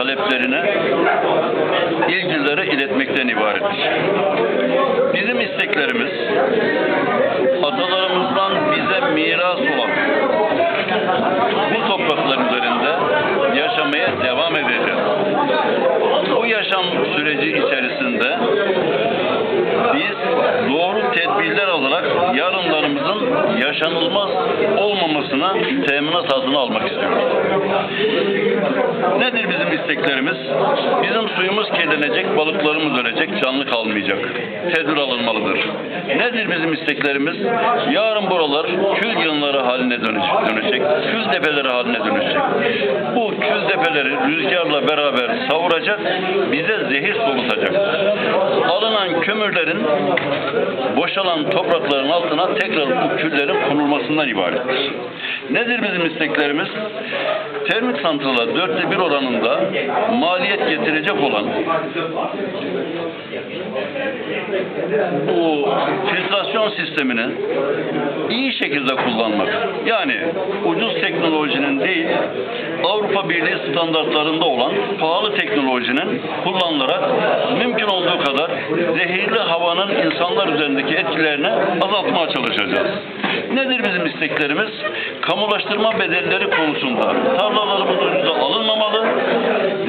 taleplerine ilgililere iletmekten ibarettir. Bizim isteklerimiz atalarımızdan bize miras olan bu toprakların üzerinde yaşamaya devam edeceğiz. Bu yaşam süreci içerisinde biz doğru tedbirler alarak yarınlarımızın yaşanılmaz olmamasına teminat altına almak istiyoruz. Nedir bizim isteklerimiz? Bizim suyumuz kirlenecek, balıklarımız ölecek, canlı kalmayacak. Tedbir alınmalıdır. Nedir bizim isteklerimiz? Yarın buralar kül yığınları haline dönecek kül tepeleri haline dönecek. Bu kül tepeleri rüzgarla beraber savuracak, bize zehir solutacak. Alınan kömürlerin boşalan toprakların altına tekrar bu küllerin konulmasından ibarettir. Nedir bizim isteklerimiz? Termik santrala dörtte bir oranında maliyet getirecek olan bu filtrasyon sistemini iyi şekilde kullanmak. Yani ucuz teknolojinin değil, Avrupa Birliği standartlarında olan pahalı teknolojinin kullanılarak mümkün olduğu kadar zehirli havanın insanlar üzerindeki etkilerini azaltmaya çalışacağız. Nedir bizim isteklerimiz? Kamulaştırma bedelleri konusunda tarlalarımız ucuza alınmamalı,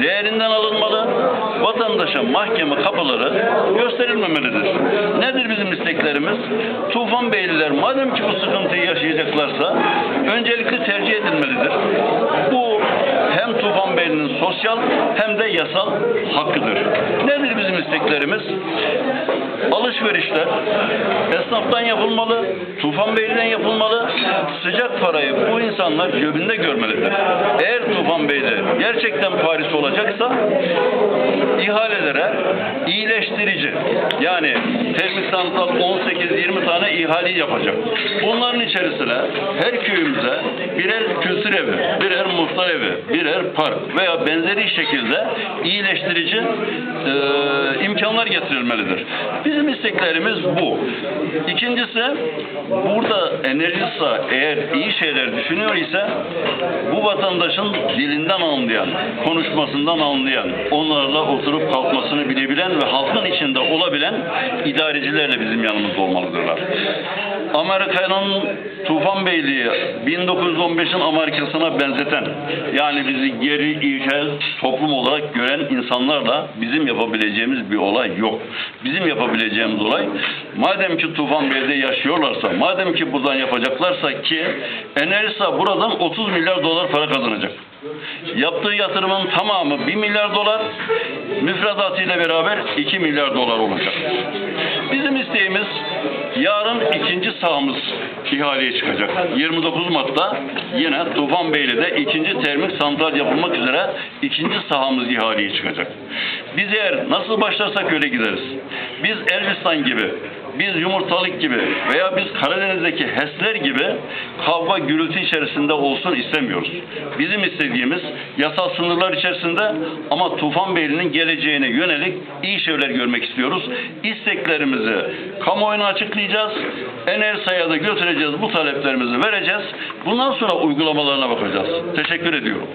değerinden alınmalı, vatandaşa mahkeme kapıları gösterilmemelidir. Nedir bizim isteklerimiz? Tufan Beyliler madem ki bu sıkıntıyı yaşayacaklarsa öncelikli tercih edilmelidir. Bu hem Tufan Beyli'nin sosyal hem de yasal hakkıdır. Nedir bizim isteklerimiz? Alışverişler esnaftan yapılmalı, Tufan Beyli'den yapılmalı. Sıcak parayı bu insanlar cebinde görmelidir. Eğer Tufan Bey'de gerçekten Paris olacaksa ihalelere iyileştirici yani termik santral 18-20 tane ihale yapacak. Bunların içerisine her köyümüze birer kültür evi, birer muhtar evi, birer park veya benzeri şekilde iyileştirici e, imkanlar getirilmelidir. Bizim isteklerimiz bu. İkincisi burada enerjisa eğer iyi şeyler düşünüyor ise bu vatandaşın dilinden anlayan, konuşmasından anlayan, onlarla oturup kalkmasını bilebilen ve halkın içinde olabilen idarecilerle bizim yanımızda olmalıdırlar. Amerika'nın Tufan Beyliği 1915'in Amerika'sına benzeten yani bizi geri ilkel toplum olarak gören insanlarla bizim yapabileceğimiz bir olay yok. Bizim yapabileceğimiz olay madem ki Tufan Bey'de yaşıyorlarsa, madem ki buradan yapacaklarsa ki Enerjisa buradan 30 milyar dolar para kazanacak. Yaptığı yatırımın tamamı 1 milyar dolar, müfredatıyla beraber 2 milyar dolar olacak. Bizim isteğimiz yarın ikinci sahamız ihaleye çıkacak. 29 Mart'ta yine Tufan Beyli'de ikinci termik santral yapılmak üzere ikinci sahamız ihaleye çıkacak. Biz eğer nasıl başlarsak öyle gideriz. Biz Elbistan gibi, biz yumurtalık gibi veya biz Karadeniz'deki HES'ler gibi kavga gürültü içerisinde olsun istemiyoruz. Bizim istediğimiz yasal sınırlar içerisinde ama Tufan Beyli'nin geleceğine yönelik iyi şeyler görmek istiyoruz. İsteklerimizi kamuoyuna açıklayacağız. Enerjisa'ya da götüreceğiz bu taleplerimizi vereceğiz. Bundan sonra uygulamalarına bakacağız. Teşekkür ediyorum.